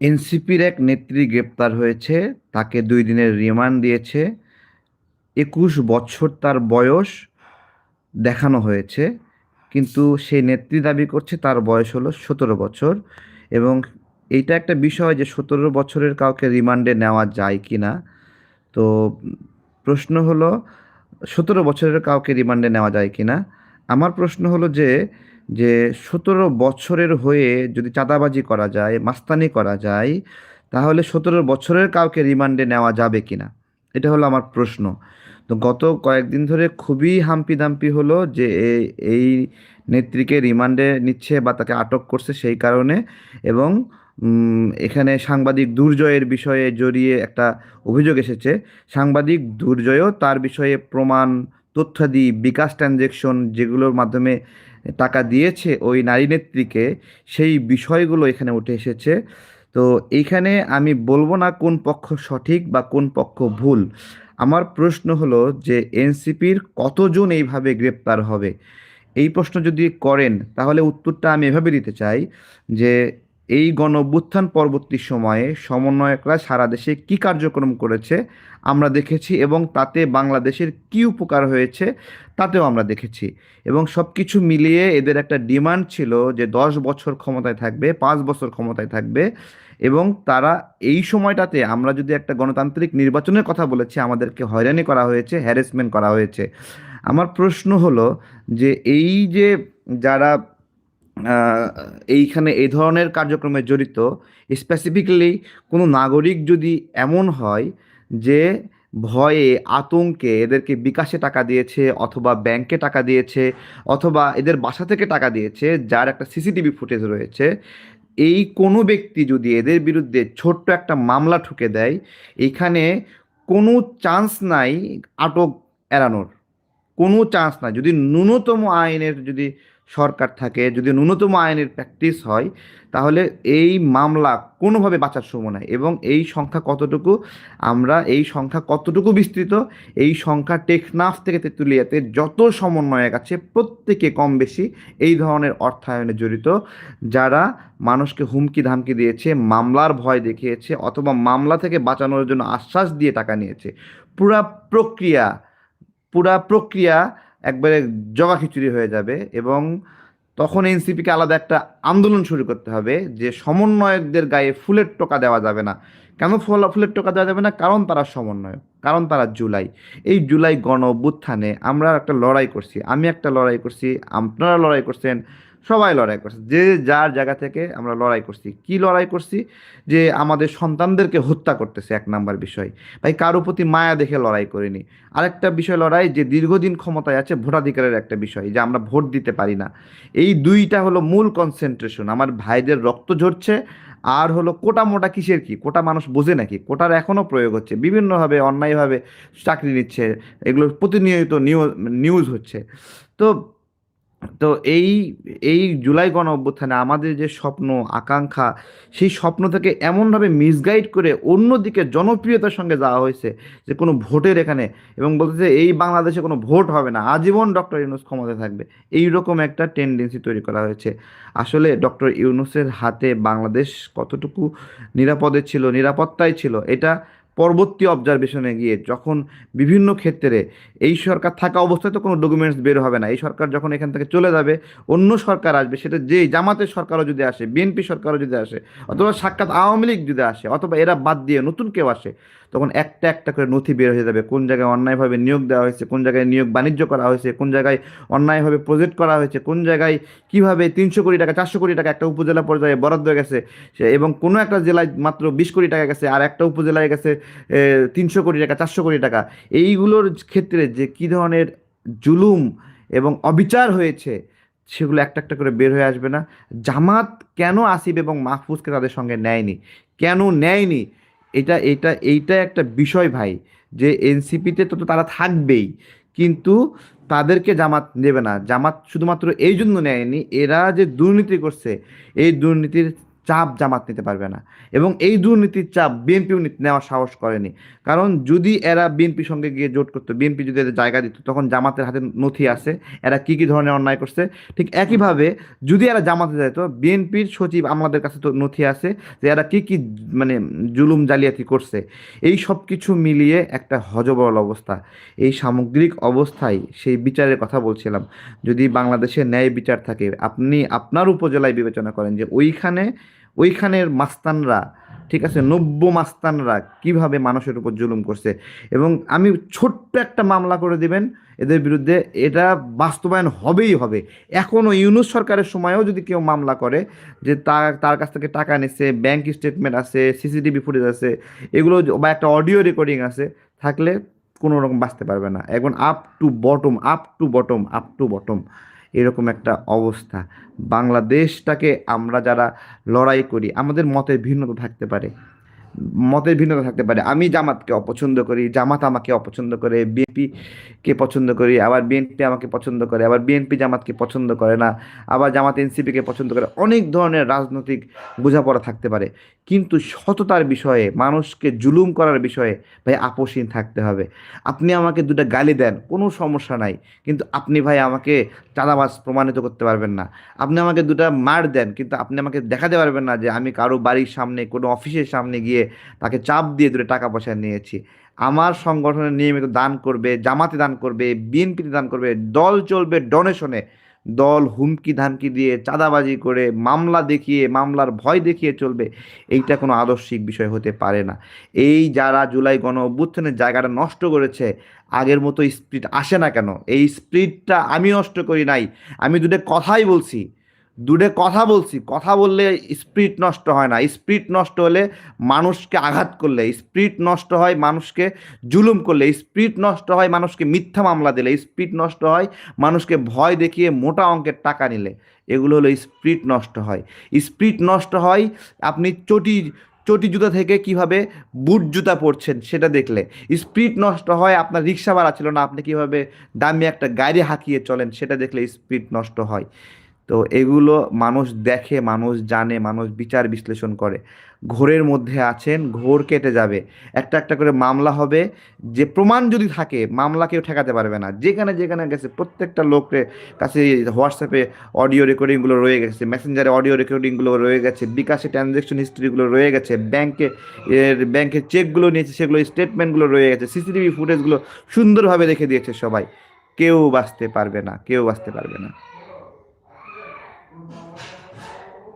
এনসিপির এক নেত্রী গ্রেপ্তার হয়েছে, তাকে দুই দিনের রিমান্ড দিয়েছে। একুশ বছর তার বয়স দেখানো হয়েছে, কিন্তু সেই নেত্রী দাবি করছে তার বয়স হলো সতেরো বছর এবং এইটা একটা বিষয় যে সতেরো বছরের কাউকে রিমান্ডে নেওয়া যায় কি না। তো প্রশ্ন হলো, সতেরো বছরের কাউকে রিমান্ডে নেওয়া যায় কি না? আমার প্রশ্ন হলো যে যে সতেরো বছরের হয়ে যদি চাঁদাবাজি করা যায়, মাস্তানি করা যায়, তাহলে সতেরো বছরের কাউকে রিমান্ডে নেওয়া যাবে কিনা? এটা হলো আমার প্রশ্ন। তো গত কয়েকদিন ধরে খুবই হাম্পি দাম্পি হলো যে এই নেত্রীকে রিমান্ডে নিচ্ছে বা তাকে আটক করছে সেই কারণে এবং এখানে সাংবাদিক দুর্জয়ের বিষয়ে জড়িয়ে একটা অভিযোগ এসেছে। সাংবাদিক দুর্জয়ও তার বিষয়ে প্রমাণ, তথ্যাদি, বিকাশ ট্রানজেকশন যেগুলোর মাধ্যমে টাকা দিয়েছে ওই নারী নেত্রীকে, সেই বিষয়গুলো এখানে উঠে এসেছে। তো এইখানে আমি বলব না কোন পক্ষ সঠিক বা কোন পক্ষ ভুল। আমার প্রশ্ন হলো যে এনসিপির কতজন এইভাবে গ্রেপ্তার হবে? এই প্রশ্ন যদি করেন, তাহলে উত্তরটা আমি এভাবে দিতে চাই যে এই গণ অভ্যুত্থান পরবর্তী সময়ে সমন্বয়করা সারা দেশে কি কার্যক্রম করেছে আমরা দেখেছি এবং তাতে বাংলাদেশের কি উপকার হয়েছে তাতেও আমরা দেখেছি। এবং সব কিছু মিলিয়ে এদের একটা ডিমান্ড ছিল যে দশ বছর ক্ষমতায় থাকবে, পাঁচ বছর ক্ষমতায় থাকবে এবং তারা এই সময়টাতে আমরা যদি একটা গণতান্ত্রিক নির্বাচনের কথা বলেছি, আমাদেরকে হয়রানি করা হয়েছে হ্যারাসমেন্ট করা হয়েছে। আমার প্রশ্ন হলো যে এই যে যারা এইখানে এই ধরনের কার্যক্রমে জড়িত। স্পেসিফিক্যালি কোনো নাগরিক যদি এমন হয় যে ভয়ে আতঙ্কে এদেরকে বিকাশে টাকা দিয়েছে অথবা ব্যাংকে টাকা দিয়েছে অথবা এদের বাসা থেকে টাকা দিয়েছে, যার একটা সিসিটিভি ফুটেজ রয়েছে, এই কোনো ব্যক্তি যদি এদের বিরুদ্ধে ছোট্ট একটা মামলা ঠুকে দেয়, এখানে কোনো চান্স নাই আটক এড়ানোর। কোনো চান্স নাই। যদি ন্যূনতম আইনের যদি সরকার থাকে, যদি ন্যূনতম আইনের প্র্যাকটিস হয়, তাহলে এই মামলা কোনোভাবে বাঁচার সময় নাই এবং এই সংখ্যা কতটুকু, আমরা এই সংখ্যা কতটুকু বিস্তৃত, এই সংখ্যা টেকনাফ থেকে তেঁতুলিয়াতে যত সমন্বয়ক আছে প্রত্যেকে কম বেশি এই ধরনের অর্থায়নে জড়িত, যারা মানুষকে হুমকি ধামকি দিয়েছে, মামলার ভয় দেখিয়েছে অথবা মামলা থেকে বাঁচানোর জন্য আশ্বাস দিয়ে টাকা নিয়েছে। পুরা প্রক্রিয়া পুরা প্রক্রিয়া একবারে জগা খিচুড়ি হয়ে যাবে এবং তখন এনসিপিকে আলাদা একটা আন্দোলন শুরু করতে হবে যে সমন্বয়কদের গায়ে ফুলের টোকা দেওয়া যাবে না। কেন ফুল- ফুলের টোকা দেওয়া যাবে না? কারণ তারা সমন্বয়ক, কারণ তারা জুলাই। এই জুলাই গণ অভ্যুত্থানে আমরা একটা লড়াই করছি, আমি একটা লড়াই করছি, আপনারা লড়াই করছেন সবাই লড়াই করছে। যে যার জায়গা থেকে আমরা লড়াই করছি। কি লড়াই করছি? যে আমাদের সন্তানদেরকে হত্যা করতেছে এক নাম্বার বিষয়। ভাই, কারও প্রতি মায়া দেখে লড়াই করিনি। আরেকটা বিষয় লড়াই, যে দীর্ঘদিন ক্ষমতায় আছে, ভোটাধিকারের একটা বিষয়, যে আমরা ভোট দিতে পারি না। এই দুইটা হলো মূল কনসেন্ট্রেশন আমার ভাইদের রক্ত ঝরছে, আর হলো কোটা মোটা কিসের কি? কোটা মানুষ বোঝে নাকি? কোটার এখনও প্রয়োগ হচ্ছে। বিভিন্নভাবে, অন্যায়ভাবে চাকরি নিচ্ছে। এগুলো প্রতিনিয়ত নিউজ হচ্ছে। তো তো এই এই জুলাই গণ অভ্যুত্থানে আমাদের যে স্বপ্ন, আকাঙ্ক্ষা, সেই স্বপ্ন থেকে এমনভাবে মিসগাইড করে অন্যদিকে জনপ্রিয়তার সঙ্গে যাওয়া হয়েছে যে কোনো ভোটের এখানে এবং বলতেছে এই বাংলাদেশে কোনো ভোট হবে না, আজীবন ডক্টর ইউনুস ক্ষমতায় থাকবে। এই রকম একটা টেন্ডেন্সি তৈরি করা হয়েছে। আসলে ডক্টর ইউনুসের হাতে বাংলাদেশ কতটুকু নিরাপদে ছিল, নিরাপত্তায় ছিল, এটা পরবর্তী অবজারভেশনে গিয়ে যখন বিভিন্ন ক্ষেত্রে এই সরকার থাকা অবস্থায় তো কোনো ডকুমেন্টস বের হবে না। এই সরকার যখন এখান থেকে চলে যাবে, অন্য সরকার আসবে, সেটা যে জামাতের সরকারও যদি আসে বিএনপি সরকারও যদি আসে, অথবা সাক্ষাৎ আওয়ামী লীগ যদি আসে, অথবা এরা বাদ দিয়ে নতুন কেউ আসে তখন একটা একটা করে নথি বের হয়ে যাবে। কোন জায়গায় অন্যায়ভাবে নিয়োগ দেওয়া হয়েছে, কোন জায়গায় নিয়োগ বাণিজ্য করা হয়েছে, কোন জায়গায় অন্যায়ভাবে প্রজেক্ট করা হয়েছে, কোন জায়গায় কীভাবে তিনশো কোটি টাকা, চারশো কোটি টাকা একটা উপজেলা পর্যায়ে বরাদ্দ গেছে এবং কোনো একটা জেলায় মাত্র বিশ কোটি টাকা গেছে আর একটা উপজেলায় গেছে তিনশো কোটি টাকা, চারশো কোটি টাকা। এইগুলোর ক্ষেত্রে যে কী ধরনের জুলুম এবং অবিচার হয়েছে, সেগুলো একটা একটা করে বের হয়ে আসবে না। জামাত কেন আসিফ এবং মাহফুজকে তাদের সঙ্গে নেয়নি? কেন নেয়নি? এটা এটা এইটা একটা বিষয় ভাই, যে এনসিপিতে তো তারা থাকবেই, কিন্তু তাদেরকে জামাত নেবে না। জামাত শুধুমাত্র এই জন্য নেয়নি, এরা যে দুর্নীতি করছে, এই দুর্নীতির চাপ জামাত নিতে পারবে না। এবং এই দুর্নীতির চাপ বিএনপিও নেওয়ার সাহস করেনি। কারণ যদি এরা বিএনপির সঙ্গে গিয়ে জোট করতো, বিএনপি যদি এদের জায়গা দিত, তখন জামাতের হাতে নথি আছে, এরা কি কি ধরনের অন্যায় করছে? ঠিক একইভাবে যদি এরা জামাতে যেত বিএনপির সচিব আমাদের কাছে তো নথি আছে যে এরা কি কি মানে জুলুম জালিয়াতি করছে। এই সব কিছু মিলিয়ে একটা হজবরল অবস্থা। এই সামগ্রিক অবস্থায় সেই বিচারের কথা বলছিলাম। যদি বাংলাদেশে ন্যায় বিচার থাকে, আপনি আপনার উপজেলায় বিবেচনা করেন যে ওইখানে ওইখানের মাস্তানরা, ঠিক আছে, নব্য মাস্তানরা কীভাবে মানুষের উপর জুলুম করছে? এবং আমি ছোট্ট একটা মামলা করে দিবেন, এদের বিরুদ্ধে এটা বাস্তবায়ন হবেই হবে। এখনও ইউনুস সরকারের সময়েও যদি কেউ মামলা করে যে তার তার কাছ থেকে টাকা নিচ্ছে ব্যাংক স্টেটমেন্ট আছে সিসিটিভি ফুটেজ আছে, এগুলো বা একটা অডিও রেকর্ডিং আছে, থাকলে কোনো রকম বাঁচতে পারবে না। এখন up to bottom up to bottom up to bottom এরকম একটা অবস্থা। বাংলাদেশটাকে আমরা যারা লড়াই করি আমাদের মতে ভিন্নতা থাকতে পারে। মতের ভিন্নতা থাকতে পারে। আমি জামাতকে অপছন্দ করি, জামাত আমাকে অপছন্দ করে বিএনপিকে পছন্দ করি, আবার বিএনপি আমাকে পছন্দ করে, আবার বিএনপি জামাতকে পছন্দ করে না, আবার জামাত এনসিপিকে পছন্দ করে, অনেক ধরনের রাজনৈতিক বোঝাপড়া থাকতে পারে। কিন্তু সততার বিষয়ে, মানুষকে জুলুম করার বিষয়ে ভাই আপোষহীন থাকতে হবে। আপনি আমাকে দুটো গালি দেন, কোনো সমস্যা নাই। কিন্তু আপনি ভাই আমাকে চাঁদাবাজ প্রমাণিত করতে পারবেন না। আপনি আমাকে দুটো মার দেন, কিন্তু আপনি আমাকে দেখাতে পারবেন না যে আমি কারও বাড়ির সামনে, কোনো অফিসের সামনে গিয়ে তাকে চাপ দিয়ে দুটো টাকা পয়সা নিয়েছি। আমার সংগঠনে নিয়মিত দান করবে, জামাতে দান করবে, বিএনপিতে দান করবে, দল চলবে ডোনেশনে দল হুমকি ধামকি দিয়ে চাঁদাবাজি করে মামলা দেখিয়ে, মামলার ভয় দেখিয়ে চলবে, এইটা কোনো আদর্শিক বিষয় হতে পারে না। এই যারা জুলাই গণ অভ্যুত্থানের জায়গাটা নষ্ট করেছে, আগের মতো স্পিড আসে না কেন? এই স্পিডটা আমি নষ্ট করি নাই। আমি দুটো কথাই বলছি। দূরে কথা বলছি। কথা বললে স্পিরিট নষ্ট হয় না। স্পিরিট নষ্ট হলে মানুষকে আঘাত করলে স্পিরিট নষ্ট হয় মানুষকে জুলুম করলে স্পিরিট নষ্ট হয় মানুষকে মিথ্যা মামলা দিলে স্পিরিট নষ্ট হয় মানুষকে ভয় দেখিয়ে মোটা অঙ্কের টাকা নিলে, এগুলো হলো স্পিরিট নষ্ট হয়। স্পিরিট নষ্ট হয় আপনি চটি চটি জুতা থেকে কীভাবে বুট জুতা পরছেন সেটা দেখলে। স্পিড নষ্ট হয় আপনার রিক্সা ভাড়া ছিল না, আপনি কীভাবে দামি একটা গাড়ি হাঁকিয়ে চলেন সেটা দেখলে স্পিড নষ্ট হয়। তো এগুলো মানুষ দেখে, মানুষ জানে, মানুষ বিচার বিশ্লেষণ করে। ঘোরের মধ্যে আছেন, ঘোর কেটে যাবে। একটা একটা করে মামলা হবে, যে প্রমাণ যদি থাকে, মামলা কেউ ঠেকাতে পারবে না। যেখানে যেখানে গেছে, প্রত্যেকটা লোকের কাছে হোয়াটসঅ্যাপে অডিও রেকর্ডিংগুলো রয়ে গেছে, মেসেঞ্জারে অডিও রেকর্ডিংগুলো রয়ে গেছে, বিকাশে ট্রানজ্যাকশন হিস্ট্রিগুলো রয়ে গেছে, ব্যাংকে এর, ব্যাংকের চেকগুলো নিয়েছে, সেগুলো স্টেটমেন্টগুলো রয়ে গেছে, সিসিটিভি ফুটেজগুলো সুন্দরভাবে রেখে দিয়েছে সবাই। কেউ বাঁচতে পারবে না, কেউ বাঁচতে পারবে না।